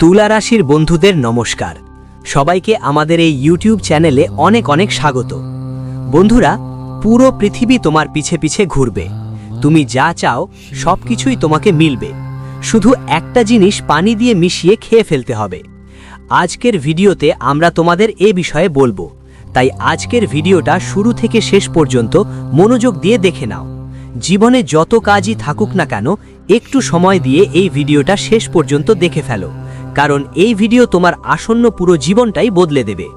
তুলা রাশির বন্ধুদের নমস্কার। সবাইকে আমাদের এই ইউটিউব চ্যানেলে অনেক অনেক স্বাগত। বন্ধুরা, পুরো পৃথিবী তোমার পিছে পিছে ঘুরবে। তুমি যা চাও সব কিছুই তোমাকে মিলবে। শুধু একটা জিনিস পানি দিয়ে মিশিয়ে খেয়ে ফেলতে হবে। আজকের ভিডিওতে আমরা তোমাদের এ বিষয়ে বলব। তাই আজকের ভিডিওটা শুরু থেকে শেষ পর্যন্ত মনোযোগ দিয়ে দেখে নাও। জীবনে যত কাজই থাকুক না কেন, একটু সময় দিয়ে এই ভিডিওটা শেষ পর্যন্ত দেখে ফেলো। কারণ এই ভিডিও তোমার আসন্ন পুরো জীবনটাই বদলে দেবে।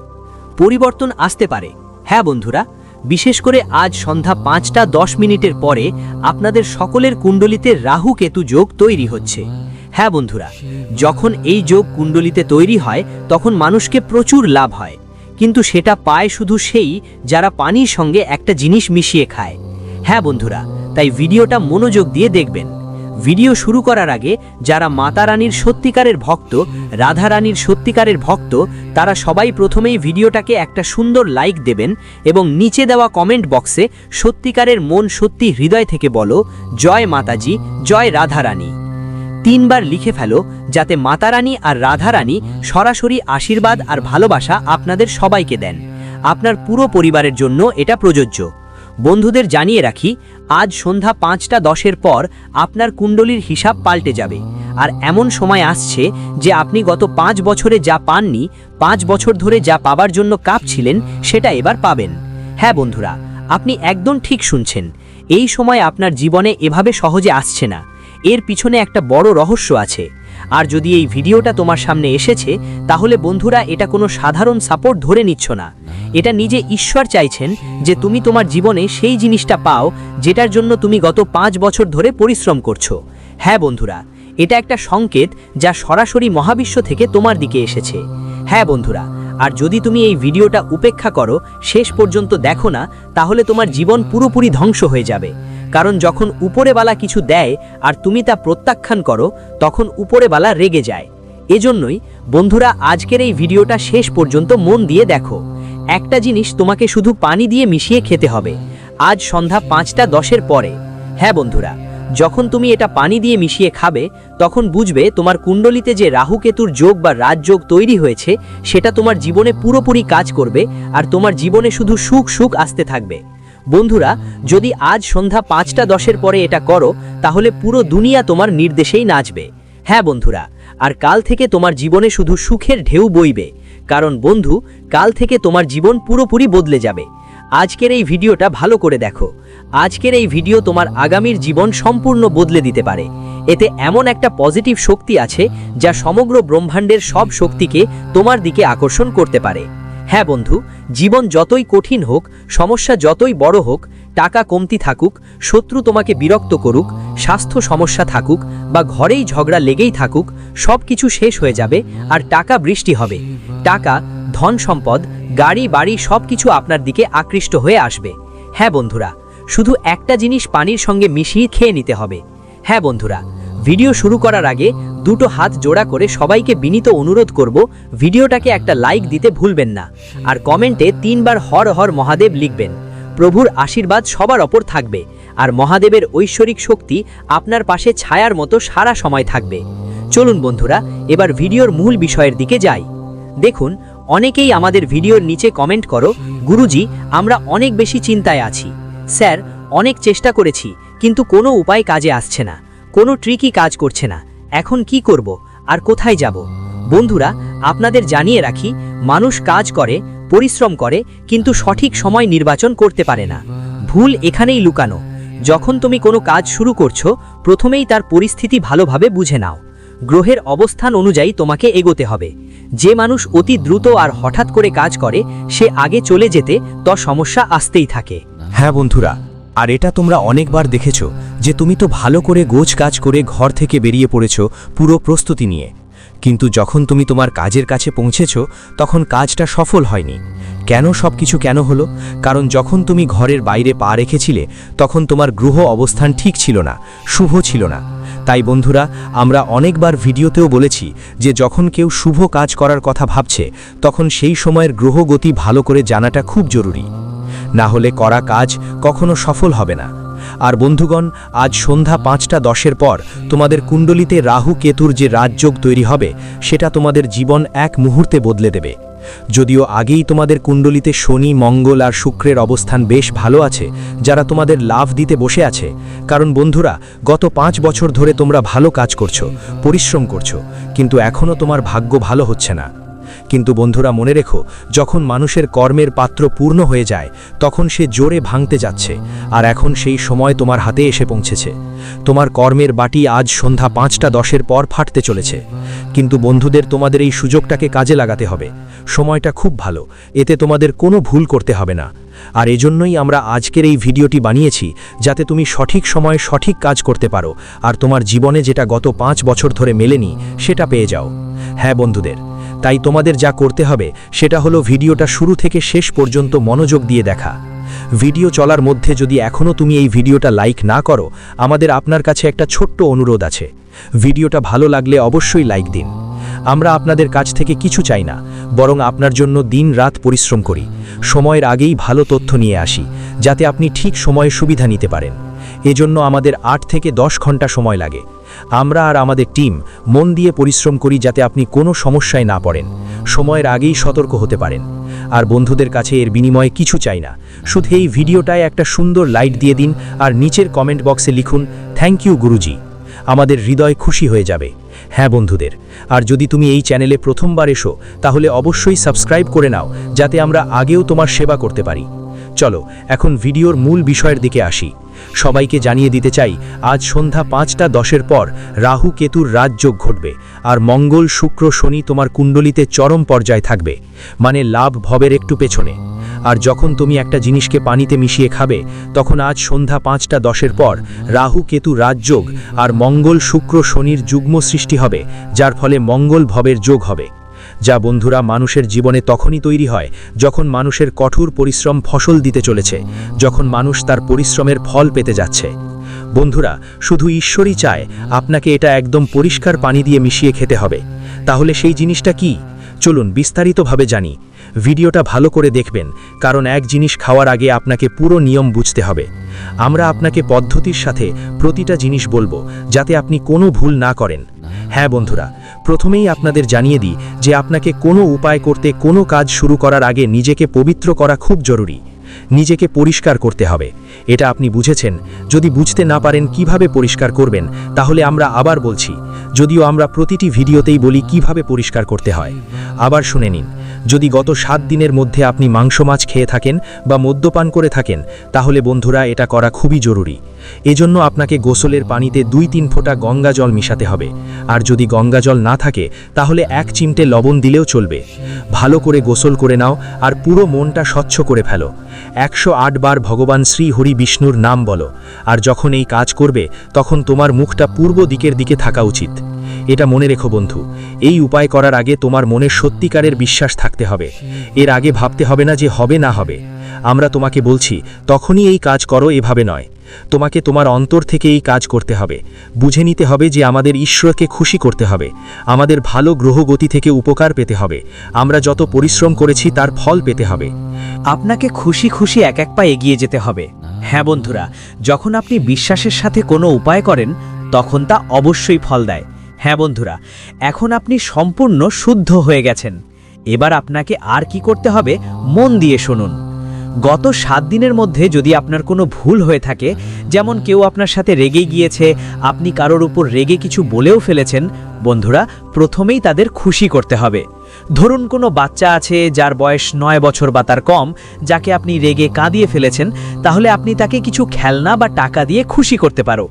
পরিবর্তন আসতে পারে। হ্যাঁ বন্ধুরা, বিশেষ করে আজ সন্ধ্যা পাঁচটা দশ মিনিটের পরে আপনাদের সকলের কুণ্ডলিতে রাহু কেতু যোগ তৈরি হচ্ছে। হ্যাঁ বন্ধুরা, যখন এই যোগ কুণ্ডলিতে তৈরি হয়, তখন মানুষকে প্রচুর লাভ হয়। কিন্তু সেটা পায় শুধু সেই যারা পানির সঙ্গে একটা জিনিস মিশিয়ে খায়। হ্যাঁ বন্ধুরা, তাই ভিডিওটা মনোযোগ দিয়ে দেখবেন। ভিডিও শুরু করার আগে যারা মাতা রানীর সত্যিকারের ভক্ত, রাধা রানীর সত্যিকারের ভক্ত, তারা সবাই প্রথমেই ভিডিওটাকে একটা সুন্দর লাইক দেবেন এবং নিচে দেওয়া কমেন্ট বক্সে সত্যিকারের মন সত্যি হৃদয় থেকে বলো, জয় মাতাজি, জয় রাধা রানী। তিনবার লিখে ফেলো, যাতে মাতারানী আর রাধারানী সরাসরি আশীর্বাদ আর ভালোবাসা আপনাদের সবাইকে দেন। আপনার পুরো পরিবারের জন্য এটা প্রযোজ্য। বন্ধুদের জানিয়ে রাখি, আজ সন্ধ্যা পাঁচটা দশের পর আপনার কুণ্ডলীর হিসাব পাল্টে যাবে। আর এমন সময় আসছে যে আপনি গত পাঁচ বছরে যা পাননি, পাঁচ বছর ধরে যা পাবার জন্য কাঁপছিলেন, সেটা এবার পাবেন। হ্যাঁ বন্ধুরা, আপনি একদম ঠিক শুনছেন। এই সময় আপনার জীবনে এভাবে সহজে আসছে না। এর পিছনে একটা বড় রহস্য আছে। আর যদি এই ভিডিওটা তোমার সামনে এসেছে, তাহলে বন্ধুরা এটা কোনো সাধারণ সাপোর্ট ধরে নিচ্ছ না। এটা নিজে ঈশ্বর চাইছেন যে তুমি তোমার জীবনে সেই জিনিসটা পাও যেটার জন্য তুমি গত পাঁচ বছর ধরে পরিশ্রম করছ। হ্যাঁ বন্ধুরা, এটা একটা সংকেত যা সরাসরি মহাবিশ্ব থেকে তোমার দিকে এসেছে। হ্যাঁ বন্ধুরা, আর যদি তুমি এই ভিডিওটা উপেক্ষা করো, শেষ পর্যন্ত দেখো না, তাহলে তোমার জীবন পুরোপুরি ধ্বংস হয়ে যাবে। কারণ যখন উপরেবালা কিছু দেয় আর তুমি তা প্রত্যাখ্যান করো, তখন উপরেবালা রেগে যায়। এজন্যই বন্ধুরা, আজকের এই ভিডিওটা শেষ পর্যন্ত মন দিয়ে দেখো। একটা জিনিস তোমাকে শুধু পানি দিয়ে মিশিয়ে খেতে হবে। আজ সন্ধ্যা পাঁচটা দশের পরে। হ্যাঁ বন্ধুরা, যখন তুমি এটা পানি দিয়ে মিশিয়ে খাবে, তখন বুঝবে তোমার কুণ্ডলিতে যে রাহু কেতুর যোগ বা রাজযোগ তৈরি হয়েছে, সেটা তোমার জীবনে পুরোপুরি কাজ করবে আর তোমার জীবনে শুধু সুখ সুখ আসতে থাকবে। বন্ধুরা, যদি আজ সন্ধ্যা পাঁচটা দশের পরে এটা করো, তাহলে পুরো দুনিয়া তোমার নির্দেশেই নাচবে। হ্যাঁ বন্ধুরা, আর কাল থেকে তোমার জীবনে শুধু সুখের ঢেউ বইবে। কারণ বন্ধু, কাল থেকে তোমার জীবন পুরোপুরি বদলে যাবে। আজকের এই ভিডিওটা ভালো করে দেখো। আজকের এই ভিডিও তোমার আগামীর জীবন সম্পূর্ণ বদলে দিতে পারে। এতে এমন একটা পজিটিভ শক্তি আছে, যা সমগ্র ব্রহ্মাণ্ডের সব শক্তিকে তোমার দিকে আকর্ষণ করতে পারে। হ্যাঁ বন্ধু, জীবন যতই কঠিন হোক, সমস্যা যতই বড় হোক টাকা কমতি থাকুক, শত্রু তোমাকে বিরক্ত করুক, স্বাস্থ্য সমস্যা থাকুক বা ঘরেই ঝগড়া লেগেই থাকুক সব কিছু শেষ হয়ে যাবে আর টাকা বৃষ্টি হবে। টাকা, ধন সম্পদ, গাড়ি, বাড়ি সব কিছু আপনার দিকে আকৃষ্ট হয়ে আসবে। হ্যাঁ বন্ধুরা, শুধু একটা জিনিস পানির সঙ্গে মিশিয়ে খেয়ে নিতে হবে। হ্যাঁ বন্ধুরা, ভিডিও শুরু করার আগে দুটো হাত জোড়া করে সবাইকে বিনীত অনুরোধ করব, ভিডিওটাকে একটা লাইক দিতে ভুলবেন না। আর কমেন্টে তিনবার হর হর মহাদেব লিখবেন। প্রভুর আশীর্বাদ সবার ওপর থাকবে, আর মহাদেবের ঐশ্বরিক শক্তি আপনার পাশে ছায়ার মতো সারা সময় থাকবে। চলুন বন্ধুরা, এবার ভিডিওর মূল বিষয়ের দিকে যাই। দেখুন, অনেকেই আমাদের ভিডিওর নিচে কমেন্ট করো, গুরুজি, আমরা অনেক বেশি চিন্তায় আছি। স্যার, অনেক চেষ্টা করেছি, কিন্তু কোনো উপায় কাজে আসছে না, কোনো ট্রিকই কাজ করছে না। এখন কি করব, আর কোথায় যাব? বন্ধুরা, আপনাদের জানিয়ে রাখি, মানুষ কাজ করে পরিশ্রম করে, কিন্তু সঠিক সময় নির্বাচন করতে পারে না। ভুল এখানেই লুকানো। যখন তুমি কোনো কাজ শুরু করছ, প্রথমেই তার পরিস্থিতি ভালোভাবে বুঝে নাও। গ্রহের অবস্থান অনুযায়ী তোমাকে এগোতে হবে। যে মানুষ অতি দ্রুত আর হঠাৎ করে কাজ করে, সে আগে চলে যেতে ত সমস্যা আসতেই থাকে। হ্যাঁ বন্ধুরা, আর এটা তোমরা অনেকবার দেখেছ যে তুমি তো ভালো করে গোছ কাজ করে ঘর থেকে বেরিয়ে পড়েছো পুরো প্রস্তুতি নিয়ে। কিন্তু যখন তুমি তোমার কাজের কাছে পৌঁছেছ, তখন কাজটা সফল হয়নি। কেন সব কিছু কেন হলো? কারণ যখন তুমি ঘরের বাইরে পা রেখেছিলে, তখন তোমার গ্রহ অবস্থান ঠিক ছিল না, শুভ ছিল না। তাই বন্ধুরা, আমরা অনেকবার ভিডিওতেও বলেছি যে যখন কেউ শুভ কাজ করার কথা ভাবছে, তখন সেই সময়ের গ্রহগতি ভালো করে জানাটা খুব জরুরি। না হলে করা কাজ কখনো সফল হবে না। আর বন্ধুগণ, আজ সন্ধ্যা পাঁচটা দশের পর তোমাদের কুণ্ডলিতে রাহু কেতুর যে রাজযোগ তৈরি হবে, সেটা তোমাদের জীবন এক মুহূর্তে বদলে দেবে। যদিও আগেই তোমাদের কুণ্ডলিতে শনি, মঙ্গল আর শুক্রের অবস্থান বেশ ভালো আছে, যারা তোমাদের লাভ দিতে বসে আছে। কারণ বন্ধুরা, গত পাঁচ বছর ধরে তোমরা ভালো কাজ করছ, পরিশ্রম করছ, কিন্তু এখনও তোমার ভাগ্য ভালো হচ্ছে না। কিন্তু বন্ধুরা মনে রেখো, যখন মানুষের কর্মের পাত্র পূর্ণ হয়ে যায়, তখন সে জোরে ভাঙতে যাচ্ছে, আর এখন সেই সময় তোমার হাতে এসে পৌঁছেছে। তোমার কর্মের বাটি আজ সন্ধ্যা পাঁচটা দশের পর ফাটতে চলেছে। কিন্তু বন্ধুদের তোমাদের এই সুযোগটাকে কাজে লাগাতে হবে। সময়টা খুব ভালো, এতে তোমাদের কোনো ভুল করতে হবে না। আর এজন্যই আমরা আজকের এই ভিডিওটি বানিয়েছি, যাতে তুমি সঠিক সময়ে সঠিক কাজ করতে পারো, আর তোমার জীবনে যেটা গত পাঁচ বছর ধরে মেলেনি, সেটা পেয়ে যাও। হ্যাঁ বন্ধুদের তাই তোমাদের যা করতে হবে, সেটা হলো ভিডিওটা শুরু থেকে শেষ পর্যন্ত মনোযোগ দিয়ে দেখা। ভিডিও চলার মধ্যে যদি এখনও তুমি এই ভিডিওটা লাইক না করো, আমাদের আপনার কাছে একটা ছোট্ট অনুরোধ আছে। ভিডিওটা ভালো লাগলে অবশ্যই লাইক দিন। আমরা আপনাদের কাছ থেকে কিছু চাই না, বরং আপনার জন্য দিন রাত পরিশ্রম করি। সময়ের আগেই ভালো তথ্য নিয়ে আসি, যাতে আপনি ঠিক সময়ে সুবিধা নিতে পারেন। এজন্য আমাদের আট থেকে দশ ঘণ্টা সময় লাগে। আমরা আর আমাদের টিম মন দিয়ে পরিশ্রম করি যাতে আপনি কোনো সমস্যায় না পড়েন। সময়ের আগেই সতর্ক হতে পারেন। আর বন্ধুদের কাছে এর বিনিময়ে কিছু চাই না। শুধু এই ভিডিওটায় একটা সুন্দর লাইট দিয়ে দিন আর নিচের কমেন্ট বক্সে লিখুন থ্যাংক ইউ গুরুজি। আমাদের হৃদয় খুশি হয়ে যাবে। হ্যাঁ বন্ধুদের, আর যদি তুমি এই চ্যানেলে প্রথমবার এসো, তাহলে অবশ্যই সাবস্ক্রাইব করে নাও, যাতে আমরা আগেও তোমার সেবা করতে পারি। চলো, এখন ভিডিওর মূল বিষয়ের দিকে আসি। সবাইকে জানিয়ে দিতে চাই, আজ সন্ধ্যা পাঁচটা দশের পর রাহু কেতুর রাজযোগ ঘটবে, আর মঙ্গল শুক্র শনি তোমার কুণ্ডলিতে চরম পর্যায়ে থাকবে মানে লাভ ভবের একটু পেছনে। আর যখন তুমি একটা জিনিসকে পানিতে মিশিয়ে খাবে, তখন আজ সন্ধ্যা পাঁচটা দশের পর রাহু কেতু রাজযোগ আর মঙ্গল শুক্র শনির যুগ্ম সৃষ্টি হবে, যার ফলে মঙ্গল ভবের যোগ হবে। যা বন্ধুরা মানুষের জীবনে তখনই তৈরি হয় যখন মানুষের কঠোর পরিশ্রম ফসল দিতে চলেছে, যখন মানুষ তার পরিশ্রমের ফল পেতে যাচ্ছে। বন্ধুরা, শুধু ঈশ্বরই চায় আপনাকে এটা একদম পরিষ্কার পানি দিয়ে মিশিয়ে খেতে হবে। তাহলে সেই জিনিসটা কি? চলুন বিস্তারিতভাবে জানি। ভিডিওটা ভালো করে দেখবেন, কারণ এক জিনিস খাওয়ার আগে আপনাকে পুরো নিয়ম বুঝতে হবে। আমরা আপনাকে পদ্ধতির সাথে প্রতিটা জিনিস বলব, যাতে আপনি কোনো ভুল না করেন। হ্যাঁ বন্ধুরা, প্রথমেই আপনাদের জানিয়ে দিই যে আপনাকে কোনো উপায় করতে কোনো কাজ শুরু করার আগে নিজেকে পবিত্র করা খুব জরুরি। নিজেকে পরিষ্কার করতে হবে। এটা আপনি বুঝেছেন। যদি বুঝতে না পারেন কীভাবে পরিষ্কার করবেন, তাহলে আমরা আবার বলছি, যদিও আমরা প্রতিটি ভিডিওতেই বলি কীভাবে পরিষ্কার করতে হয়। আবার শুনে নিন যদি গত সাত দিনের মধ্যে আপনি মাংস মাছ খেয়ে থাকেন বা মদ্যপান করে থাকেন, তাহলে বন্ধুরা এটা করা খুবই জরুরি। এজন্য আপনাকে গোসলের পানিতে দুই তিন ফোঁটা গঙ্গা জল মিশাতে হবে। আর যদি গঙ্গা জল না থাকে, তাহলে এক চিমটে লবণ দিলেও চলবে। ভালো করে গোসল করে নাও আর পুরো মনটা স্বচ্ছ করে ফেলো। একশো আট বার ভগবান শ্রী হরি বিষ্ণুর নাম বলো। আর যখন এই কাজ করবে, তখন তোমার মুখটা পূর্ব দিকের দিকে থাকা উচিত। এটা মনে রেখো বন্ধু, এই উপায় করার আগে তোমার মনে সত্যিকারের বিশ্বাস থাকতে হবে। এর আগে ভাবতে হবে না যে হবে না হবে। আমরা তোমাকে বলছি, তখনই এই কাজ করো, এভাবে নয়। তোমাকে তোমার অন্তর থেকে এই কাজ করতে হবে। বুঝে নিতে হবে যে আমাদের ঈশ্বরকে খুশি করতে হবে। আমাদের ভালো গ্রহগতি থেকে উপকার পেতে হবে। আমরা যত পরিশ্রম করেছি, তার ফল পেতে হবে। আপনাকে খুশি খুশি এক এক পা এগিয়ে যেতে হবে। হ্যাঁ বন্ধুরা, যখন আপনি বিশ্বাসের সাথে কোনো উপায় করেন, তখন তা অবশ্যই ফল দেয়। হ্যাঁ বন্ধুরা, এখন আপনি সম্পূর্ণ শুদ্ধ হয়ে গেছেন। এবার আপনাকে আর কি করতে হবে, মন দিয়ে শুনুন। গত সাত দিনের মধ্যে যদি আপনার কোনো ভুল হয়ে থাকে, যেমন কেউ আপনার সাথে রেগে গিয়েছে, আপনি কারোর উপর রেগে কিছু বলেও ফেলেছেন, বন্ধুরা, প্রথমেই তাদের খুশি করতে হবে। ধরুন কোনো বাচ্চা আছে যার বয়স নয় বছর বা তার কম, যাকে আপনি রেগে কাঁদিয়ে ফেলেছেন, তাহলে আপনি তাকে কিছু খেলনা বা টাকা দিয়ে খুশি করতে পারো।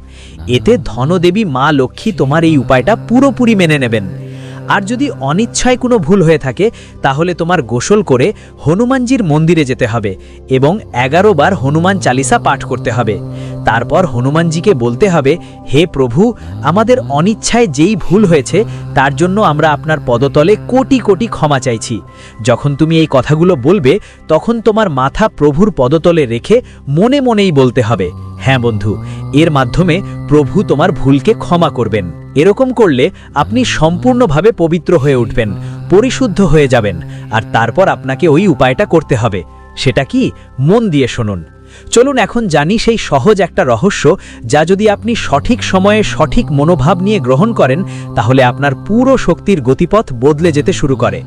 এতে ধনদেবী মা লক্ষ্মী তোমার এই উপায়টা পুরোপুরি মেনে নেবেন। আর যদি অনিচ্ছায় কোনো ভুল হয়ে থাকে, তাহলে তোমার গোসল করে হনুমানজির মন্দিরে যেতে হবে এবং এগারো বার হনুমান চালিসা পাঠ করতে হবে। তারপর হনুমানজিকে বলতে হবে, হে প্রভু, আমাদের অনিচ্ছায় যেই ভুল হয়েছে, তার জন্য আমরা আপনার পদতলে কোটি কোটি ক্ষমা চাইছি। যখন তুমি এই কথাগুলো বলবে, তখন তোমার মাথা প্রভুর পদতলে রেখে মনে মনেই বলতে হবে হ্যাঁ বন্ধু, এর মাধ্যমে প্রভু তোমার ভুলকে ক্ষমা করবেন। এরকম করলে আপনি সম্পূর্ণভাবে পবিত্র হয়ে উঠবেন, পরিশুদ্ধ হয়ে যাবেন, আর তারপর আপনাকে ওই উপায়টা করতে হবে। সেটা কি? মন দিয়ে শুনুন। চলুন এখন জানি সেই সহজ একটা রহস্য যা যদি আপনি সঠিক সময়ে সঠিক মনোভাব নিয়ে গ্রহণ করেন, তাহলে আপনার পুরো শক্তির গতিপথ বদলে যেতে শুরু করে।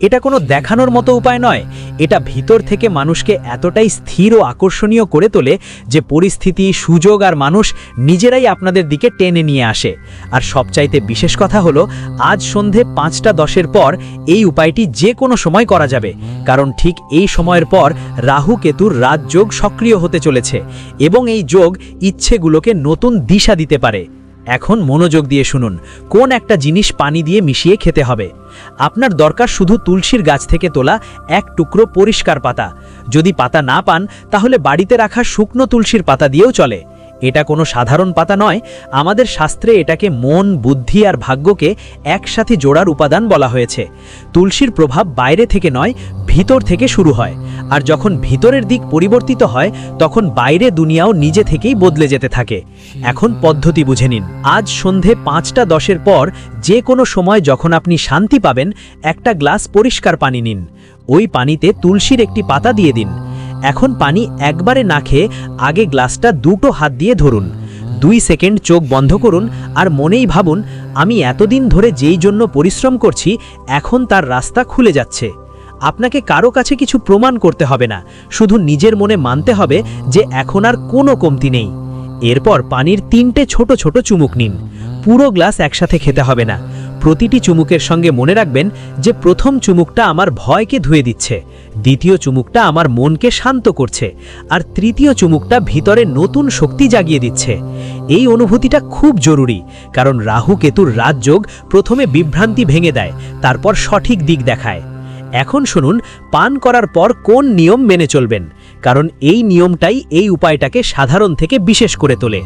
এটা কোনো দেখানোর মতো উপায় নয়। এটা ভিতর থেকে মানুষকে এতটাই স্থির ও আকর্ষণীয় করে তোলে যে পরিস্থিতি, সুযোগ আর মানুষ নিজেরাই আপনাদের দিকে টেনে নিয়ে আসে। আর সবচাইতে বিশেষ কথা হলো, আজ সন্ধে পাঁচটা দশের পর এই উপায়টি যে কোনো সময় করা যাবে। কারণ ঠিক এই সময়ের পর রাহু কেতুর রাজযোগ সক্রিয় চলেছে এবং এই যোগ ইচ্ছেগুলোকে নতুন দিশা দিতে পারে। এখন মনোযোগ দিয়ে শুনুন, কোন একটা জিনিস পানি দিয়ে মিশিয়ে খেতে হবে। আপনার দরকার শুধু তুলসীর গাছ থেকে তোলা এক টুকরো পরিষ্কার পাতা। যদি পাতা না পান, তাহলে বাড়িতে রাখা শুকনো তুলসীর পাতা দিয়েও চলে। এটা কোনো সাধারণ পাতা নয়, আমাদের শাস্ত্রে এটাকে মন, বুদ্ধি আর ভাগ্যকে একসাথে জোড়ার উপাদান বলা হয়েছে। তুলসীর প্রভাব বাইরে থেকে নয়, ভিতর থেকে শুরু হয়। আর যখন ভিতরের দিক পরিবর্তিত হয়, তখন বাইরে দুনিয়াও নিজে থেকেই বদলে যেতে থাকে। এখন পদ্ধতি বুঝে নিন। আজ সন্ধে পাঁচটা দশের পর যে কোনো সময় যখন আপনি শান্তি পাবেন, একটা গ্লাস পরিষ্কার পানি নিন। ওই পানিতে তুলসীর একটি পাতা দিয়ে দিন। এখন পানি একবারে না খেয়ে আগে গ্লাসটা দুটো হাত দিয়ে ধরুন। দুই সেকেন্ড চোখ বন্ধ করুন আর মনেই ভাবুন, আমি এতদিন ধরে যেই জন্য পরিশ্রম করছি, এখন তার রাস্তা খুলে যাচ্ছে। আপনাকে কারও কাছে কিছু প্রমাণ করতে হবে না, শুধু নিজের মনে মানতে হবে যে এখন আর কোনো কমতি নেই। এরপর পানির তিনটে ছোট ছোট চুমুক নিন। পুরো গ্লাস একসাথে খেতে হবে না। প্রতিটি চুমুকের সঙ্গে মনে রাখবেন যে প্রথম চুমুকটা আমার ভয়কে ধুয়ে দিচ্ছে, দ্বিতীয় চুমুকটা আমার মনকে শান্ত করছে, আর তৃতীয় চুমুকটা ভিতরে নতুন শক্তি জাগিয়ে দিচ্ছে। এই অনুভূতিটা খুব জরুরি, কারণ রাহু কেতুর রাজযোগ প্রথমে বিভ্রান্তি ভেঙে দেয়, তারপর সঠিক দিক দেখায়। এখন শুনুন, পান করার পর কোন নিয়ম মেনে চলবেন, কারণ এই নিয়মটাই এই উপায়টাকে সাধারণ থেকে বিশেষ করে তোলে।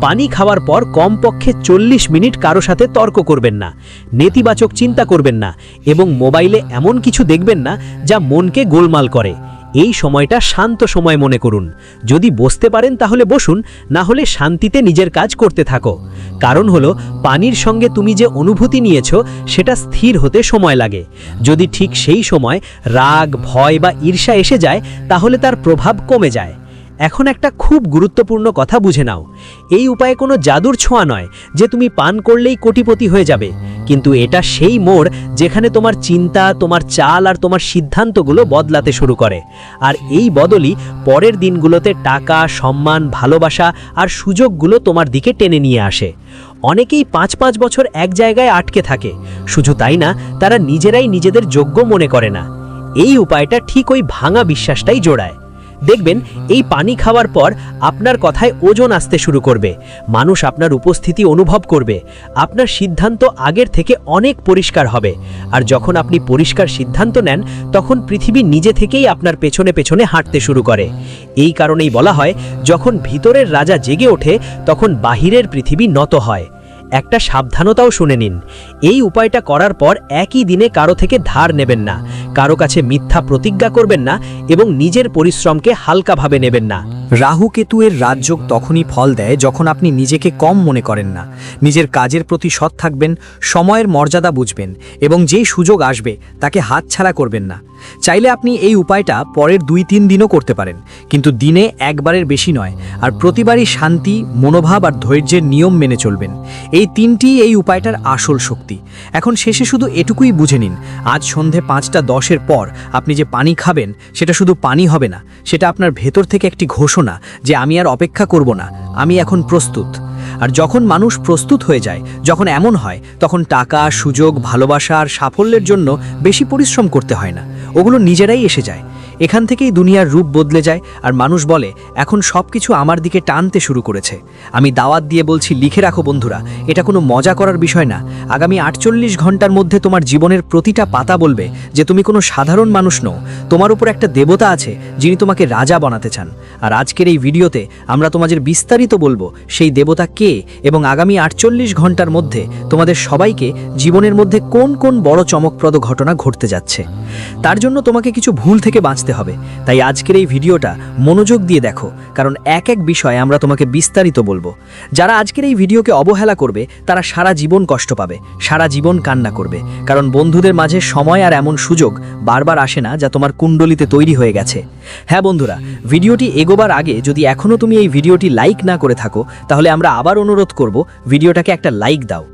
পানি খাওয়ার পর কমপক্ষে চল্লিশ মিনিট কারও সাথে তর্ক করবেন না, নেতিবাচক চিন্তা করবেন না এবং মোবাইলে এমন কিছু দেখবেন না যা মনকে গোলমাল করে। এই সময়টা শান্ত সময় মনে করুন। যদি বসতে পারেন তাহলে বসুন, না হলে শান্তিতে নিজের কাজ করতে থাকো। কারণ হলো, পানির সঙ্গে তুমি যে অনুভূতি নিয়েছ, সেটা স্থির হতে সময় লাগে। যদি ঠিক সেই সময় রাগ, ভয় বা ঈর্ষা এসে যায়, তাহলে তার প্রভাব কমে যায়। এখন একটা খুব গুরুত্বপূর্ণ কথা বুঝে নাও। এই উপায়ে কোনো জাদুর ছোঁয়া নয় যে তুমি পান করলেই কোটিপতি হয়ে যাবে। কিন্তু এটা সেই মোড় যেখানে তোমার চিন্তা, তোমার চাল আর তোমার সিদ্ধান্তগুলো বদলাতে শুরু করে। আর এই বদলই পরের দিনগুলোতে টাকা, সম্মান, ভালোবাসা আর সুযোগগুলো তোমার দিকে টেনে নিয়ে আসে। অনেকেই পাঁচ পাঁচ বছর এক জায়গায় আটকে থাকে। শুধু তাই না, তারা নিজেরাই নিজেদের যোগ্য মনে করে না। এই উপায়টা ঠিক ওই ভাঙা বিশ্বাসটাই জোড়ায়। দেখবেন, এই পানি খাওয়ার পর আপনার কথায় ওজন আসতে শুরু করবে। মানুষ আপনার উপস্থিতি অনুভব করবে। আপনার সিদ্ধান্ত আগের থেকে অনেক পরিষ্কার হবে। আর যখন আপনি পরিষ্কার সিদ্ধান্ত নেন, তখন পৃথিবী নিজে থেকেই আপনার পেছনে পেছনে হাঁটতে শুরু করে। এই কারণেই বলা হয়, যখন ভিতরের রাজা জেগে ওঠে, তখন বাহিরের পৃথিবী নত হয়। একটা সাবধানতাও শুনে নিন। এই উপায়টা করার পর একই দিনে কারও থেকে ধার নেবেন না। কারও কাছে মিথ্যা প্রতিজ্ঞা করবেন না এবং নিজের পরিশ্রমকে হালকাভাবে নেবেন না। রাহু কেতু এর রাজযোগ তখনই ফল দেয় যখন আপনি নিজেকে কম মনে করেন না। নিজের কাজের প্রতি সৎ থাকবেন, সময়ের মর্যাদা বুঝবেন এবং যেই সুযোগ আসবে তাকে হাতছাড়া করবেন না। চাইলে আপনি এই উপায়টা পরের দুই তিন দিনও করতে পারেন, কিন্তু দিনে একবারের বেশি নয়, আর প্রতিবারই শান্তি, মনোভাব আর ধৈর্যের নিয়ম মেনে চলবেন। এই তিনটি এই উপায়টার আসল শক্তি। এখন শেষে শুধু এটুকুই বুঝে নিন, আজ সন্ধে পাঁচটা দশের পর আপনি যে পানি খাবেন, সেটা শুধু পানি হবে না, সেটা আপনার ভেতর থেকে একটি ঘোষণা যে আমি আর অপেক্ষা করব না, আমি এখন প্রস্তুত। আর যখন মানুষ প্রস্তুত হয়ে যায়, যখন এমন হয়, তখন টাকা, সুযোগ, ভালোবাসা আর সাফল্যের জন্য বেশি পরিশ্রম করতে হয় না। ওগুলো নিজেরাই এসে যায়। এখান থেকেই দুনিয়ার রূপ বদলে যায় আর মানুষ বলে, এখন সব কিছু আমার দিকে টানতে শুরু করেছে। আমি দাওয়াত দিয়ে বলছি, লিখে রাখো বন্ধুরা, এটা কোনো মজা করার বিষয় না। আগামী আটচল্লিশ ঘণ্টার মধ্যে তোমার জীবনের প্রতিটা পাতা বলবে যে তুমি কোনো সাধারণ মানুষ নও। তোমার উপর একটা দেবতা আছে যিনি তোমাকে রাজা বানাতে চান। আর আজকের এই ভিডিওতে আমরা তোমাদের বিস্তারিত বলব, সেই দেবতা কে এবং আগামী আটচল্লিশ ঘণ্টার মধ্যে তোমাদের সবাইকে জীবনের মধ্যে কোন কোন বড় চমকপ্রদ ঘটনা ঘটতে যাচ্ছে। তার জন্য তোমাকে কিছু ভুল থেকে বাঁচতে বাঁচতে হবে। তাই আজকের এই ভিডিওটা মনোযোগ দিয়ে দেখো, কারণ এক এক বিষয়ে আমরা তোমাকে বিস্তারিত বলব। যারা আজকের এই ভিডিওকে অবহেলা করবে, তারা সারা জীবন কষ্ট পাবে, সারা জীবন কান্না করবে। কারণ বন্ধুদের মাঝে সময় আর এমন সুযোগ বারবার আসে না, যা তোমার কুণ্ডলিতে তৈরি হয়ে গেছে। হ্যাঁ বন্ধুরা, ভিডিওটি এগোবার আগে যদি এখনও তুমি এই ভিডিওটি লাইক না করে থাকো, তাহলে আমরা আবার অনুরোধ করব, ভিডিওটাকে একটা লাইক দাও।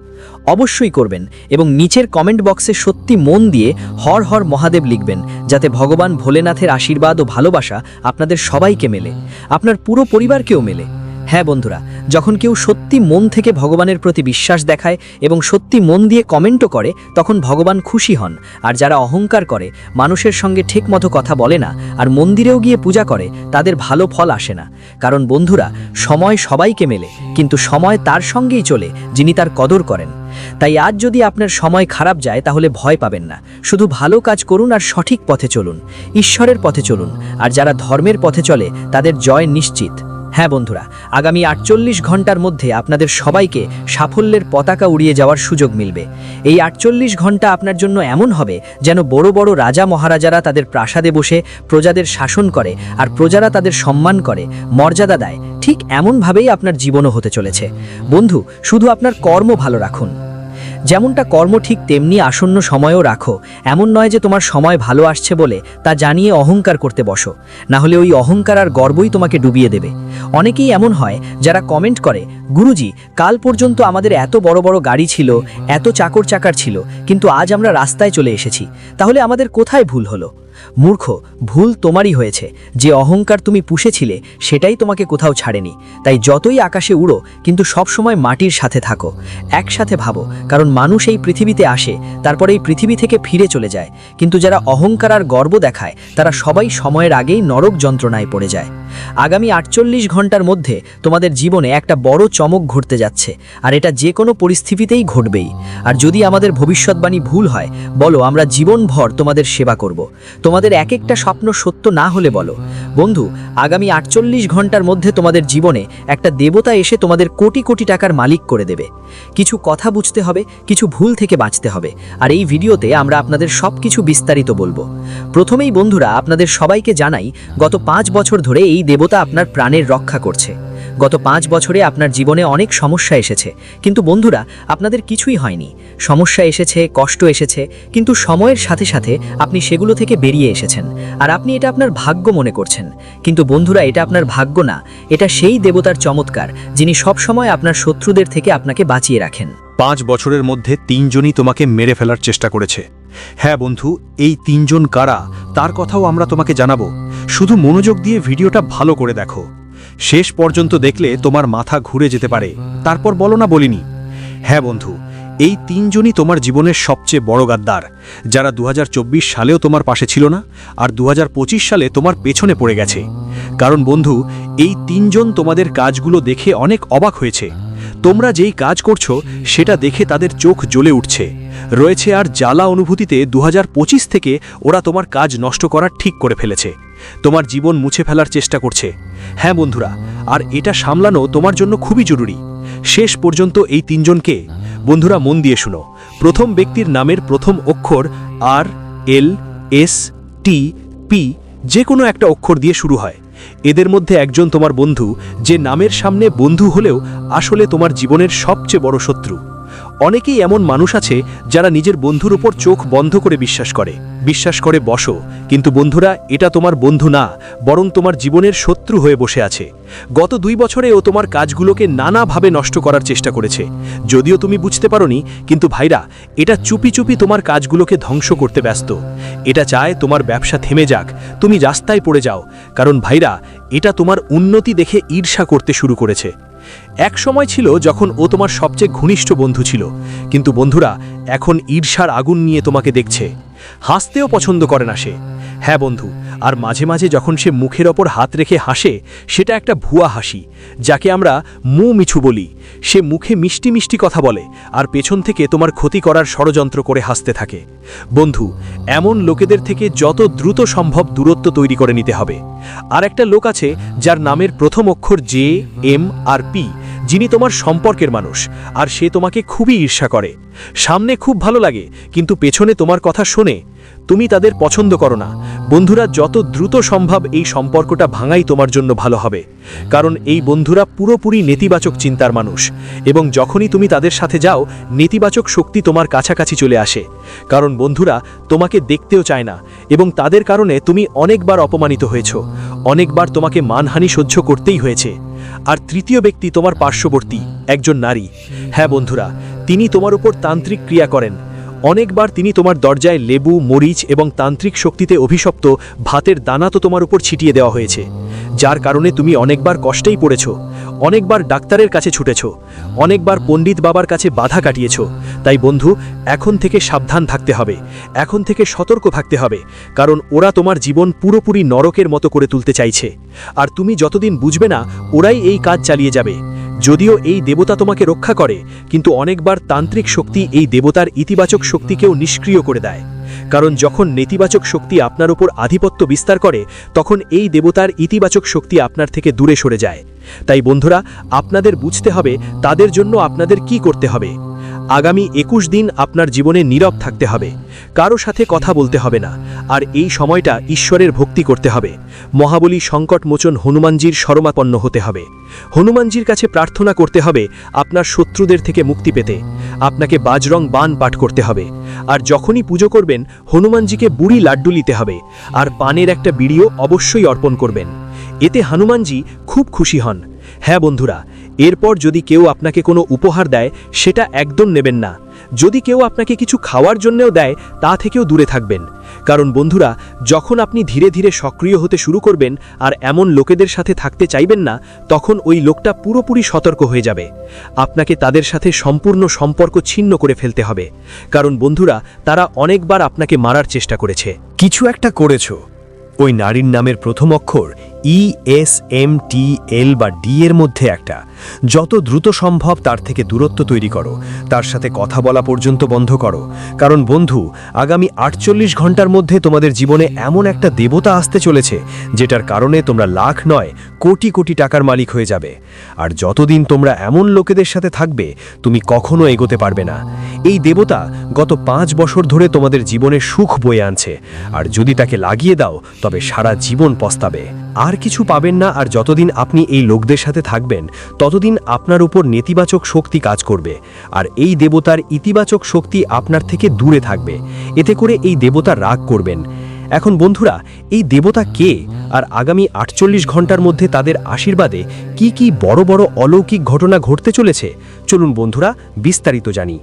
অবশ্যই করবেন এবং নিচের কমেন্ট বক্সে সত্যি মন দিয়ে হর হর মহাদেব লিখবেন, যাতে ভগবান ভোলেনাথের আশীর্বাদ ও ভালোবাসা আপনাদের সবাইকে মেলে, আপনার পুরো পরিবারকেও মেলে। হ্যাঁ বন্ধুরা যখন কেউ সত্যি মন থেকে ভগবানের প্রতি বিশ্বাস দেখায় এবং সত্যি মন দিয়ে কমেন্টও করে, তখন ভগবান খুশি হন। আর যারা অহংকার করে, মানুষের সঙ্গে ঠিকমতো কথা বলে না আর মন্দিরেও গিয়ে পূজা করে, তাদের ভালো ফল আসে না। কারণ বন্ধুরা, সময় সবাইকে মেলে, কিন্তু সময় তার সঙ্গেই চলে, যিনি তার কদর করেন। তাই আজ যদি আপনার সময় খারাপ যায়, তাহলে ভয় পাবেন না। শুধু ভালো কাজ করুন আর সঠিক পথে চলুন। ঈশ্বরের পথে চলুন। আর যারা ধর্মের পথে চলে, তাদের জয় নিশ্চিত। হ্যাঁ বন্ধুরা, আগামী আটচল্লিশ ঘণ্টার মধ্যে আপনাদের সবাইকে সাফল্যের পতাকা উড়িয়ে যাওয়ার সুযোগ মিলবে। এই আটচল্লিশ ঘণ্টা আপনার জন্য এমন হবে যেন বড় বড় রাজা মহারাজারা তাদের প্রাসাদে বসে প্রজাদের শাসন করে আর প্রজারা তাদের সম্মান করে, মর্যাদা দেয়। ঠিক এমনভাবেই আপনার জীবনও হতে চলেছে। বন্ধু, শুধু আপনার কর্ম ভালো রাখুন। যেমনটা কর্ম ঠিক তেমনি আসন্ন সময়ও রাখো। এমন নয় যে তোমার সময় ভালো আসছে বলে তা জানিয়ে অহংকার করতে বসো। না হলে ওই অহংকার আর গর্বই তোমাকে ডুবিয়ে দেবে। অনেকেই এমন হয়, যারা কমেন্ট করে, গুরুজি, কাল পর্যন্ত আমাদের এত বড় বড় গাড়ি ছিল, এত চাকর চাকার ছিল, কিন্তু আজ আমরা রাস্তায় চলে এসেছি। তাহলে আমাদের কোথায় ভুল হলো? মূর্খ, ভুল তোমারই হয়েছে। যে অহংকার তুমি পুষেছিলে, সেটাই তোমাকে কোথাও ছাড়েনি। তাই যতই আকাশে উড়ো, কিন্তু সবসময় মাটির সাথে থাকো। একসাথে ভাবো, কারণ মানুষ এই পৃথিবীতে আসে, তারপরে এই পৃথিবী থেকে ফিরে চলে যায়। কিন্তু যারা অহংকার আর গর্ব দেখায়, তারা সবাই সময়ের আগেই নরক যন্ত্রণায় পড়ে যায়। আগামী আটচল্লিশ ঘণ্টার মধ্যে তোমাদের জীবনে একটা বড় চমক ঘটতে যাচ্ছে, আর এটা যে কোনো পরিস্থিতিতেই ঘটবেই। আর যদি আমাদের ভবিষ্যৎবাণী ভুল হয়, বলো আমরা জীবনভর তোমাদের সেবা করব। তোমাদের এক একটা স্বপ্ন সত্য না হলে বলো। বন্ধু, আগামী আটচল্লিশ ঘণ্টার মধ্যে তোমাদের জীবনে একটা দেবতা এসে তোমাদের কোটি কোটি টাকার মালিক করে দেবে। কিছু কথা বুঝতে হবে, কিছু ভুল থেকে বাঁচতে হবে, আর এই ভিডিওতে আমরা আপনাদের সব কিছু বিস্তারিত বলব। প্রথমেই বন্ধুরা, আপনাদের সবাইকে জানাই, গত পাঁচ বছর ধরে এই দেবতা আপনার প্রাণের রক্ষা করছে। গত পাঁচ বছরে আপনার জীবনে অনেক সমস্যা এসেছে। কিন্তু বন্ধুরা, আপনাদের কিছুই হয়নি। সমস্যা এসেছে, কষ্ট এসেছে, কিন্তু সময়ের সাথে সাথে আপনি সেগুলো থেকে বেরিয়ে এসেছেন। আর আপনি এটা আপনার ভাগ্য মনে করছেন। কিন্তু বন্ধুরা, এটা আপনার ভাগ্য না। এটা সেই দেবতার চমৎকার, যিনি সবসময় আপনার শত্রুদের থেকে আপনাকে বাঁচিয়ে রাখেন। পাঁচ বছরের মধ্যে তিনজনই তোমাকে মেরে ফেলার চেষ্টা করেছে। হ্যাঁ বন্ধু, এই তিনজন কারা? তার কথাও আমরা তোমাকে জানাব। শুধু মনোযোগ দিয়ে ভিডিওটা ভালো করে দেখো। শেষ পর্যন্ত দেখলে তোমার মাথা ঘুরে যেতে পারে। তারপর বলো না বলিনি। হ্যাঁ বন্ধু, এই তিনজনই তোমার জীবনের সবচেয়ে বড় গাদ্দার। যারা দু হাজার চব্বিশ সালেও তোমার পাশে ছিল না, আর দু হাজার পঁচিশ সালে তোমার পেছনে পড়ে গেছে। কারণ বন্ধু, এই তিনজন তোমাদের কাজগুলো দেখে অনেক অবাক হয়েছে। তোমরা যেই কাজ করছ, সেটা দেখে তাদের চোখ জ্বলে উঠছে। রয়েছে আর জ্বালা অনুভূতিতে দু হাজার পঁচিশ থেকে ওরা তোমার কাজ নষ্ট করার ঠিক করে ফেলেছে। তোমার জীবন মুছে ফেলার চেষ্টা করছে। হ্যাঁ বন্ধুরা, আর এটা সামলানো তোমার জন্য খুবই জরুরি। শেষ পর্যন্ত এই তিনজনকে, বন্ধুরা মন দিয়ে শুনো, প্রথম ব্যক্তির নামের প্রথম অক্ষর আর, এল, এস, টি, পি যে কোনো একটা অক্ষর দিয়ে শুরু হয়। এদের মধ্যে একজন তোমার বন্ধু, যে নামের সামনে বন্ধু হলেও আসলে তোমার জীবনের সবচেয়ে বড় শত্রু। অনেকেই এমন মানুষ আছে যারা নিজের বন্ধুর উপর চোখ বন্ধ করে বিশ্বাস করে। বিশ্বাস করে, বসো। কিন্তু বন্ধুরা, এটা তোমার বন্ধু না, বরং তোমার জীবনের শত্রু হয়ে বসে আছে। গত দুই বছরে ও তোমার কাজগুলোকে নানাভাবে নষ্ট করার চেষ্টা করেছে। যদিও তুমি বুঝতে পারোনি, কিন্তু ভাইরা, এটা চুপি চুপি তোমার কাজগুলোকে ধ্বংস করতে ব্যস্ত। এটা চায় তোমার ব্যবসা থেমে যাক। তুমি রাস্তায় পড়ে যাও। কারণ ভাইরা, এটা তোমার উন্নতি দেখে ঈর্ষা করতে শুরু করেছে। এক সময় ছিল যখন ও তোমার সবচেয়ে ঘনিষ্ঠ বন্ধু ছিল, কিন্তু বন্ধুরা, এখন ঈর্ষার আগুন নিয়ে তোমাকে দেখছে। হাসতেও পছন্দ করে না সে। হ্যাঁ বন্ধু, আর মাঝে মাঝে যখন সে মুখের ওপর হাত রেখে হাসে, সেটা একটা ভুয়া হাসি, যাকে আমরা মু মিছু বলি। সে মুখে মিষ্টি মিষ্টি কথা বলে, আর পেছন থেকে তোমার ক্ষতি করার ষড়যন্ত্র করে হাসতে থাকে। বন্ধু, এমন লোকেদের থেকে যত দ্রুত সম্ভব দূরত্ব তৈরি করে নিতে হবে। আর একটা লোক আছে যার নামের প্রথম অক্ষর জে, এম আর পি যিনি তোমার সম্পর্কের মানুষ, আর সে তোমাকে খুবই ঈর্ষা করে। সামনে খুব ভালো লাগে, কিন্তু পেছনে তোমার কথা শোনে। তুমি তাদের পছন্দ করো না। বন্ধুরা, যত দ্রুত সম্ভব এই সম্পর্কটা ভাঙাই তোমার জন্য ভালো হবে। কারণ এই বন্ধুরা পুরোপুরি নেতিবাচক চিন্তার মানুষ, এবং যখনই তুমি তাদের সাথে যাও, নেতিবাচক শক্তি তোমার কাছাকাছি চলে আসে। কারণ বন্ধুরা, তোমাকে দেখতেও চায় না, এবং তাদের কারণে তুমি অনেকবার অপমানিত হয়েছ। অনেকবার তোমাকে মানহানি সহ্য করতেই হয়েছে। আর তৃতীয় ব্যক্তি তোমার পার্শ্ববর্তী, একজন নারী। হ্যাঁ বন্ধুরা, তিনি তোমার উপর তান্ত্রিক ক্রিয়া করেন। অনেকবার তিনি তোমার দরজায় লেবু, মরিচ এবং তান্ত্রিক শক্তিতে অভিশপ্ত ভাতের দানা তো তোমার উপর ছিটিয়ে দেওয়া হয়েছে। যার কারণে তুমি অনেকবার কষ্টেই পড়েছ। অনেকবার ডাক্তারের কাছে ছুটেছ, অনেকবার পণ্ডিত বাবার কাছে বাধা কাটিয়েছ। তাই বন্ধু, এখন থেকে সাবধান থাকতে হবে, এখন থেকে সতর্ক থাকতে হবে, কারণ ওরা তোমার জীবন পুরোপুরি নরকের মতো করে তুলতে চাইছে। আর তুমি যতদিন বুঝবে না, ওরাই এই কাজ চালিয়ে যাবে। যদিও এই দেবতা তোমাকে রক্ষা করে, কিন্তু অনেকবার তান্ত্রিক শক্তি এই দেবতার ইতিবাচক শক্তিকেও নিষ্ক্রিয় করে দেয়। কারণ যখন নেতিবাচক শক্তি আপনার উপর আধিপত্য বিস্তার করে, তখন এই দেবতার ইতিবাচক শক্তি আপনার থেকে দূরে সরে যায়। তাই বন্ধুরা, আপনাদের বুঝতে হবে তাদের জন্য আপনাদের কি করতে হবে। আগামী একুশ দিন আপনার জীবনে নীরব থাকতে হবে। কারও সাথে কথা বলতে হবে না। আর এই সময়টা ঈশ্বরের ভক্তি করতে হবে। মহাবলী সংকটমোচন হনুমানজির শরমাপন্ন হতে হবে। হনুমানজির কাছে প্রার্থনা করতে হবে আপনার শত্রুদের থেকে মুক্তি পেতে। আপনাকে বাজরং বান পাঠ করতে হবে। আর যখনই পুজো করবেন, হনুমানজিকে বুড়ি লাড্ডু নিতে হবে। আর পানের একটা বিড়িও অবশ্যই অর্পণ করবেন। এতে হনুমানজি খুব খুশি হন। হ্যাঁ বন্ধুরা এরপর যদি কেউ আপনাকে কোনো উপহার দেয়, সেটা একদম নেবেন না। যদি কেউ আপনাকে কিছু খাওয়ার জন্যও দেয়, তা থেকেও দূরে থাকবেন। কারণ বন্ধুরা, যখন আপনি ধীরে ধীরে সক্রিয় হতে শুরু করবেন আর এমন লোকেদের সাথে থাকতে চাইবেন না, তখন ওই লোকটা পুরোপুরি সতর্ক হয়ে যাবে। আপনাকে তাদের সাথে সম্পূর্ণ সম্পর্ক ছিন্ন করে ফেলতে হবে। কারণ বন্ধুরা, তারা অনেকবার আপনাকে মারার চেষ্টা করেছে। কিছু একটা করেছ। ওই নারীর নামের প্রথম অক্ষর ই এস এম টি এল বা ডি এর মধ্যে একটা। যত দ্রুত সম্ভব তার থেকে দূরত্ব তৈরি করো, তার সাথে কথা বলা পর্যন্ত বন্ধ করো। কারণ বন্ধু, আগামী আটচল্লিশ ঘণ্টার মধ্যে তোমাদের জীবনে এমন একটা দেবতা আসতে চলেছে, যেটার কারণে তোমরা লাখ নয়, কোটি কোটি টাকার মালিক হয়ে যাবে। আর যতদিন তোমরা এমন লোকেদের সাথে থাকবে, তুমি কখনো এগোতে পারবে না। এই দেবতা গত পাঁচ বছর ধরে তোমাদের জীবনে সুখ বয়ে আনছে, আর যদি তাকে লাগিয়ে দাও, তবে সারা জীবন পস্তাবে। আর কিছু পাবেন না, আর যতদিন আপনি এই লোকদের সাথে থাকবেন ততদিন আপনার উপর নেতিবাচক শক্তি কাজ করবে, আর এই দেবতার ইতিবাচক শক্তি আপনার থেকে দূরে থাকবে, এতে করে এই দেবতা রাগ করবেন। এখন বন্ধুরা, এই দেবতা কে? আর আগামী আটচল্লিশ ঘণ্টার মধ্যে তাদের আশীর্বাদে কি কি বড় বড় অলৌকিক ঘটনা ঘটতে চলেছে? চলুন বন্ধুরা, বিস্তারিত জানি।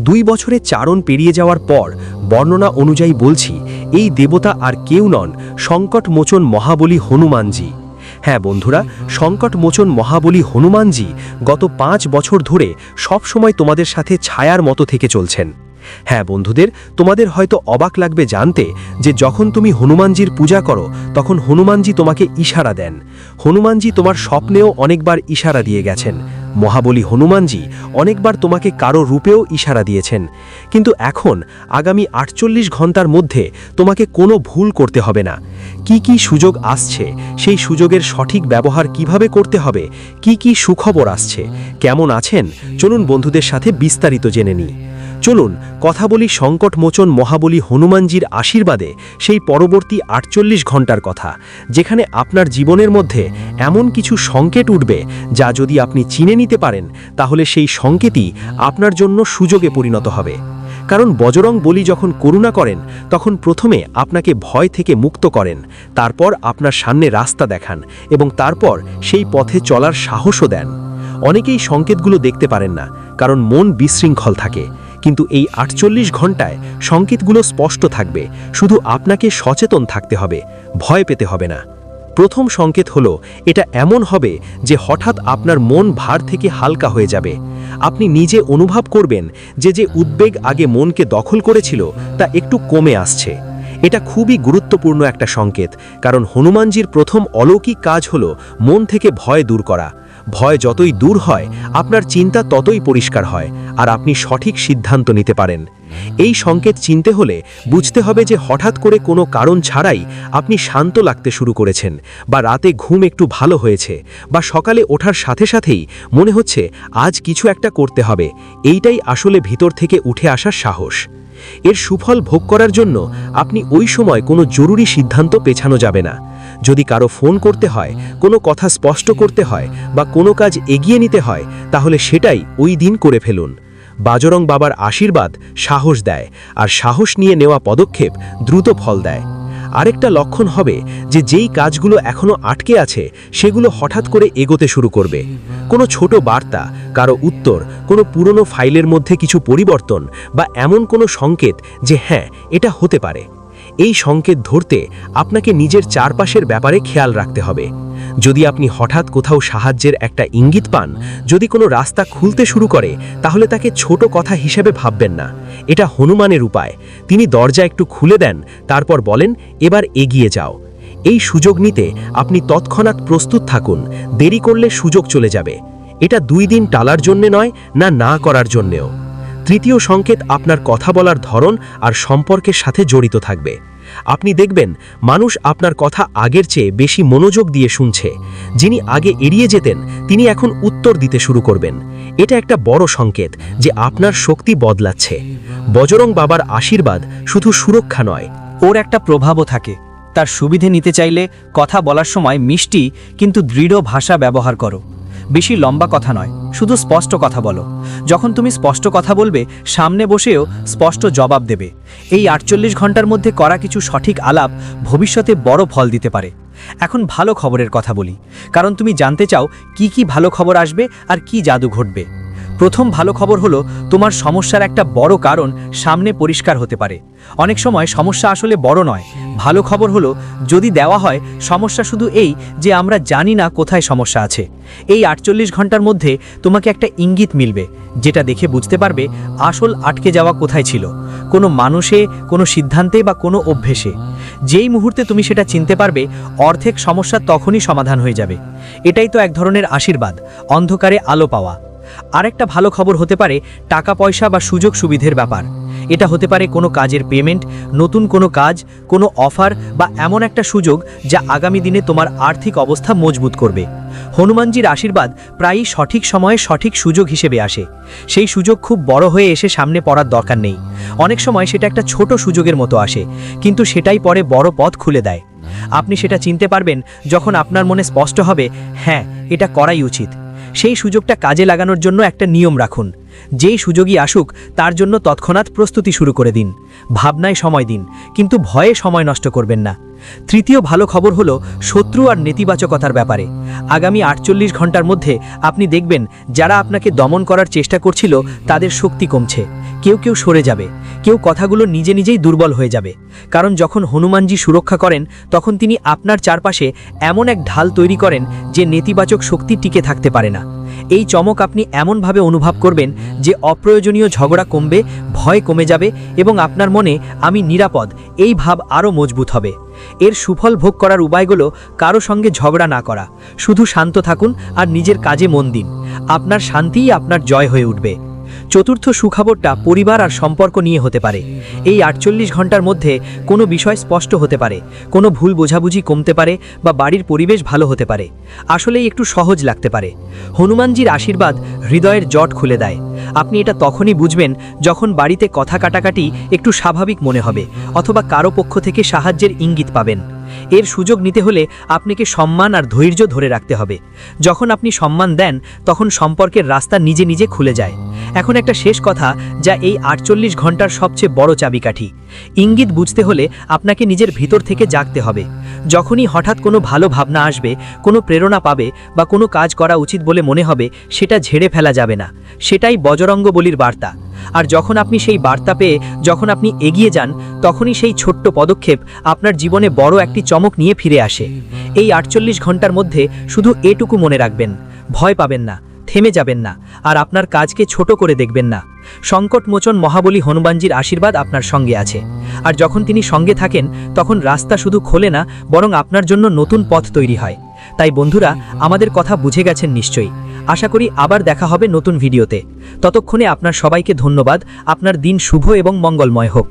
দুই বছরে চারণ পেরিয়ে যাওয়ার পর, বর্ণনা অনুযায়ী বলছি, এই দেবতা আর কেউ নন সংকটমোচন মহাবলী হনুমানজি। হ্যাঁ বন্ধুরা, সংকটমোচন মহাবলী হনুমানজি গত পাঁচ বছর ধরে সবসময় তোমাদের সাথে ছায়ার মতো থেকে চলছেন। হ্যাঁ বন্ধুদের, তোমাদের হয়তো অবাক লাগবে জানতে যে যখন তুমি হনুমানজির পূজা করো, তখন হনুমানজি তোমাকে ইশারা দেন। হনুমানজি তোমার স্বপ্নেও অনেকবার ইশারা দিয়ে গেছেন। মহাবলী হনুমানজি অনেকবার তোমাকে কারও রূপেও ইশারা দিয়েছেন। কিন্তু এখন, আগামী আটচল্লিশ ঘণ্টার মধ্যে তোমাকে কোনো ভুল করতে হবে না। কি কি সুযোগ আসছে, সেই সুযোগের সঠিক ব্যবহার কীভাবে করতে হবে, কি কি সুখবর আসছে, কেমন আছেন, চলুন বন্ধুদের সাথে বিস্তারিত জেনে নিই। চলুন, কথা বলি সংকটমোচন মহাবলী হনুমানজির আশীর্বাদে সেই পরবর্তী আটচল্লিশ ঘণ্টার কথা, যেখানে আপনার জীবনের মধ্যে এমন কিছু সংকেত উঠবে যা যদি আপনি চিনে নিতে পারেন, তাহলে সেই সংকেতই আপনার জন্য সুযোগে পরিণত হবে। কারণ বজরং বলি যখন করুণা করেন, তখন প্রথমে আপনাকে ভয় থেকে মুক্ত করেন, তারপর আপনার সামনে রাস্তা দেখান এবং তারপর সেই পথে চলার সাহসও দেন। অনেকেই সংকেতগুলো দেখতে পারেন না, কারণ মন বিশৃঙ্খল থাকে। কিন্তু এই আটচল্লিশ ঘন্টায় সংকেতগুলো স্পষ্ট থাকবে, শুধু আপনাকে সচেতন থাকতে হবে, ভয় পেতে হবে না। প্রথম সংকেত হলো, এটা এমন হবে যে হঠাৎ আপনার মন ভার থেকে হালকা হয়ে যাবে। আপনি নিজে অনুভব করবেন যে যে উদ্বেগ আগে মনকে দখল করেছিল, তা একটু কমে আসছে। এটা খুবই গুরুত্বপূর্ণ একটা সংকেত, কারণ হনুমানজির প্রথম অলৌকিক কাজ হলো মন থেকে ভয় দূর করা। ভয় যতই দূর হয়, আপনার চিন্তা ততই পরিষ্কার হয়, আর আপনি সঠিক সিদ্ধান্ত নিতে পারেন। এই সংকেত চিনতে হলে বুঝতে হবে যে হঠাৎ করে কোনো কারণ ছাড়াই আপনি শান্ত লাগতে শুরু করেছেন, বা রাতে ঘুম একটু ভালো হয়েছে, বা সকালে ওঠার সাথে সাথেই মনে হচ্ছে আজ কিছু একটা করতে হবে, এইটাই আসলে ভিতর থেকে উঠে আসার সাহস। এর সুফল ভোগ করার জন্য আপনি ওই সময় কোনো জরুরি সিদ্ধান্ত পেছানো যাবে না। যদি কারও ফোন করতে হয়, কোনো কথা স্পষ্ট করতে হয় বা কোনো কাজ এগিয়ে নিতে হয়, তাহলে সেটাই ওই দিন করে ফেলুন। বাজরং বাবার আশীর্বাদ সাহস দেয় আর সাহস নিয়ে নেওয়া পদক্ষেপ দ্রুত ফল দেয়। আরেকটা লক্ষণ হবে যে যেই কাজগুলো এখনও আটকে আছে, সেগুলো হঠাৎ করে এগোতে শুরু করবে। কোনো ছোট বার্তা, কারও উত্তর, কোনো পুরনো ফাইলের মধ্যে কিছু পরিবর্তন বা এমন কোনো সংকেত যে হ্যাঁ এটা হতে পারে। এই সংকেত ধরতে আপনাকে নিজের চারপাশের ব্যাপারে খেয়াল রাখতে হবে। যদি আপনি হঠাৎ কোথাও সাহায্যের একটা ইঙ্গিত পান, যদি কোনো রাস্তা খুলতে শুরু করে, তাহলে তাকে ছোট কথা হিসেবে ভাববেন না। এটা হনুমানের উপায়। তিনি দরজা একটু খুলে দেন, তারপর বলেন, এবার এগিয়ে যাও। এই সুযোগ নিতে আপনি তৎক্ষণাৎ প্রস্তুত থাকুন। দেরি করলে সুযোগ চলে যাবে। এটা দুই দিন টালার জন্যে নয়, না না করার জন্যেও। তৃতীয় সংকেত আপনার কথা বলার ধরন আর সম্পর্কের সাথে জড়িত থাকবে। আপনি দেখবেন, মানুষ আপনার কথা আগের চেয়ে বেশি মনোযোগ দিয়ে শুনছে। যিনি আগে এড়িয়ে যেতেন, তিনি এখন উত্তর দিতে শুরু করবেন। এটা একটা বড় সংকেত যে আপনার শক্তি বদলাচ্ছে। বজরং বাবার আশীর্বাদ শুধু সুরক্ষা নয়, ওর একটা প্রভাবও থাকে। তার সুবিধে নিতে চাইলে কথা বলার সময় মিষ্টি কিন্তু দৃঢ় ভাষা ব্যবহার করো। বেশি লম্বা কথা নয়, শুধু স্পষ্ট কথা বলো। যখন তুমি স্পষ্ট কথা বলবে, সামনে বসেও স্পষ্ট জবাব দেবে। এই আটচল্লিশ ঘণ্টার মধ্যে করা কিছু সঠিক আলাপ ভবিষ্যতে বড় ফল দিতে পারে। এখন ভালো খবরের কথা বলি, কারণ তুমি জানতে চাও কি কি ভালো খবর আসবে আর কি জাদু ঘটবে। প্রথম ভালো খবর হলো, তোমার সমস্যার একটা বড় কারণ সামনে পরিষ্কার হতে পারে। অনেক সময় সমস্যা আসলে বড় নয়। ভালো খবর হলো, যদি দেওয়া হয়, সমস্যা শুধু এই যে আমরা জানি না কোথায় সমস্যা আছে। এই আটচল্লিশ ঘণ্টার মধ্যে তোমাকে একটা ইঙ্গিত মিলবে, যেটা দেখে বুঝতে পারবে আসল আটকে যাওয়া কোথায় ছিল। কোনো মানুষে, কোনো সিদ্ধান্তে বা কোনো অভ্যেসে। যেই মুহূর্তে তুমি সেটা চিনতে পারবে, অর্ধেক সমস্যা তখনই সমাধান হয়ে যাবে। এটাই তো এক ধরনের আশীর্বাদ, অন্ধকারে আলো পাওয়া। আরেকটা ভালো খবর হতে পারে টাকা, পয়সা বা সুযোগ সুবিধের ব্যাপার। এটা হতে পারে কোনো কাজের পেমেন্ট নতুন কোনো কাজ, কোনো অফার বা এমন একটা সুযোগ যা আগামী দিনে তোমার আর্থিক অবস্থা মজবুত করবে। হনুমানজির আশীর্বাদ প্রায়ই সঠিক সময়ে সঠিক সুযোগ হিসেবে আসে। সেই সুযোগ খুব বড় হয়ে এসে সামনে পড়ার দরকার নেই। অনেক সময় সেটা একটা ছোট সুযোগের মতো আসে, কিন্তু সেটাই পরে বড় পথ খুলে দেয়। আপনি সেটা চিনতে পারবেন যখন আপনার মনে স্পষ্ট হবে হ্যাঁ এটা করাই উচিত। সেই সুযোগটা কাজে লাগানোর জন্য একটা নিয়ম রাখুন। যেই সুযোগই আসুক, তার জন্য তৎক্ষণাৎ প্রস্তুতি শুরু করে দিন। ভাবনায় সময় দিন, কিন্তু ভয়ে সময় নষ্ট করবেন না। তৃতীয় ভালো খবর হলো শত্রু আর নেতিবাচকতার ব্যাপারে। আগামী আটচল্লিশ ঘণ্টার মধ্যে আপনি দেখবেন, যারা আপনাকে দমন করার চেষ্টা করছিল, তাদের শক্তি কমছে। কেউ কেউ সরে যাবে। কেউ কথাগুলো নিজে নিজেই দুর্বল হয়ে যাবে। কারণ যখন হনুমানজি সুরক্ষা করেন, তখন তিনি আপনার চারপাশে এমন এক ঢাল তৈরি করেন, যে নেতিবাচক শক্তি টিকে থাকতে পারে না। এই চমক আপনি এমনভাবে অনুভব করবেন যে অপ্রয়োজনীয় ঝগড়া কমবে, ভয় কমে যাবে এবং আপনার মনে, আমি নিরাপদ। এই ভাব আরও মজবুত হবে। এর সুফল ভোগ করার উপায়গুলো কারও সঙ্গে ঝগড়া না করা। শুধু শান্ত থাকুন আর নিজের কাজে মন দিন। আপনার শান্তিই আপনার জয় হয়ে উঠবে। চতুর্থ সুখবরটা পরিবার আর সম্পর্ক নিয়ে হতে পারে। এই আটচল্লিশ ঘণ্টার মধ্যে কোনো বিষয় স্পষ্ট হতে পারে, কোনো ভুল বোঝাবুঝি কমতে পারে বা বাড়ির পরিবেশ ভালো হতে পারে। আসলেই একটু সহজ লাগতে পারে। হনুমানজির আশীর্বাদ হৃদয়ের জট খুলে দেয়। আপনি এটা তখনই বুঝবেন যখন বাড়িতে কথা কাটাকাটি একটু স্বাভাবিক মনে হবে অথবা কারও পক্ষ থেকে সাহায্যের ইঙ্গিত পাবেন। এর সুযোগ নিতে হলে আপনাকে সম্মান আর ধৈর্য ধরে রাখতে হবে। যখন আপনি সম্মান দেন, তখন সম্পর্কের রাস্তা নিজে নিজে খুলে যায়। এখন একটা শেষ কথা, যা এই আটচল্লিশ ঘণ্টার সবচেয়ে বড় চাবিকাঠি। ইঙ্গিত বুঝতে হলে আপনাকে নিজের ভিতর থেকে জাগতে হবে। যখনই হঠাৎ কোনো ভালো ভাবনা আসবে, কোনো প্রেরণা পাবে বা কোনো কাজ করা উচিত বলে মনে হবে, সেটা ঝেড়ে ফেলা যাবে না। সেটাই বজরঙ্গ বলির বার্তা। আর যখন আপনি সেই বার্তা পেয়ে, যখন আপনি এগিয়ে যান, তখনই সেই ছোট্ট পদক্ষেপ আপনার জীবনে বড় একটি চমক নিয়ে ফিরে আসে। এই আটচল্লিশ ঘণ্টার মধ্যে শুধু এটুকু মনে রাখবেন, ভয় পাবেন না। থেমে যাবেন না, আর আপনার কাজকে ছোট করে দেখবেন না। সংকটমোচন মহাবলী হনুমানজির আশীর্বাদ আপনার সঙ্গে আছে। আর যখন তিনি সঙ্গে থাকেন, তখন রাস্তা শুধু খোলে না, বরং আপনার জন্য নতুন পথ তৈরি হয়। তাই বন্ধুরা, আমাদের কথা বুঝে গেছেন নিশ্চয়ই। আশা করি আবার দেখা হবে নতুন ভিডিওতে। ততক্ষণে আপনার সবাইকে ধন্যবাদ। আপনার দিন শুভ এবং মঙ্গলময় হোক।